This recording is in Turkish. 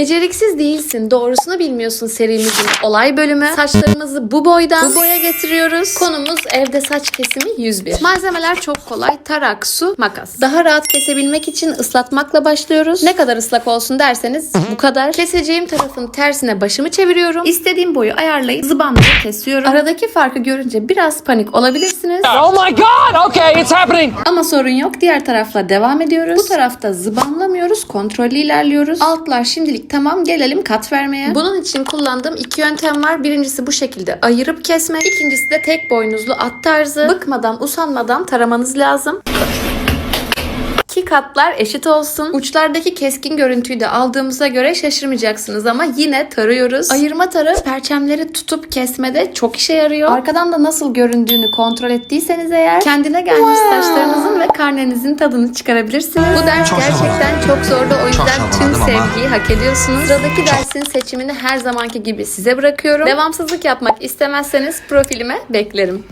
Beceriksiz değilsin, doğrusunu bilmiyorsun serimizin olay bölümü. Saçlarımızı bu boydan bu boya getiriyoruz. Konumuz evde saç kesimi 101. Malzemeler çok kolay. Tarak, su, makas. Daha rahat kesebilmek için ıslatmakla başlıyoruz. Ne kadar ıslak olsun derseniz bu kadar. Keseceğim tarafın tersine başımı çeviriyorum. İstediğim boyu ayarlayıp zıbanla kesiyorum. Aradaki farkı görünce biraz panik olabilirsiniz. Oh my god! Okay, it's happening! Ama sorun yok. Diğer tarafla devam ediyoruz. Bu tarafta zıbanlamıyoruz. Kontrollü ilerliyoruz. Altlar şimdilik tamam. Gelelim kat vermeye. Bunun için kullandığım iki yöntem var. Birincisi bu şekilde ayırıp kesmek. İkincisi de tek boynuzlu at tarzı. Bıkmadan, usanmadan taramanız lazım. Ki katlar eşit olsun. Uçlardaki keskin görüntüyü de aldığımıza göre şaşırmayacaksınız ama yine tarıyoruz. Ayırma tarı perçemleri tutup kesmede çok işe yarıyor. Arkadan da nasıl göründüğünü kontrol ettiyseniz eğer kendine gelmiş saçlarınızın ve karnenizin tadını çıkarabilirsiniz. Bu ders Çok gerçekten çok zordu o yüzden tüm şaşırmadım ama. sevgiyi hak ediyorsunuz. Sıradaki dersin seçimini her zamanki gibi size bırakıyorum. Devamsızlık yapmak istemezseniz profilime beklerim.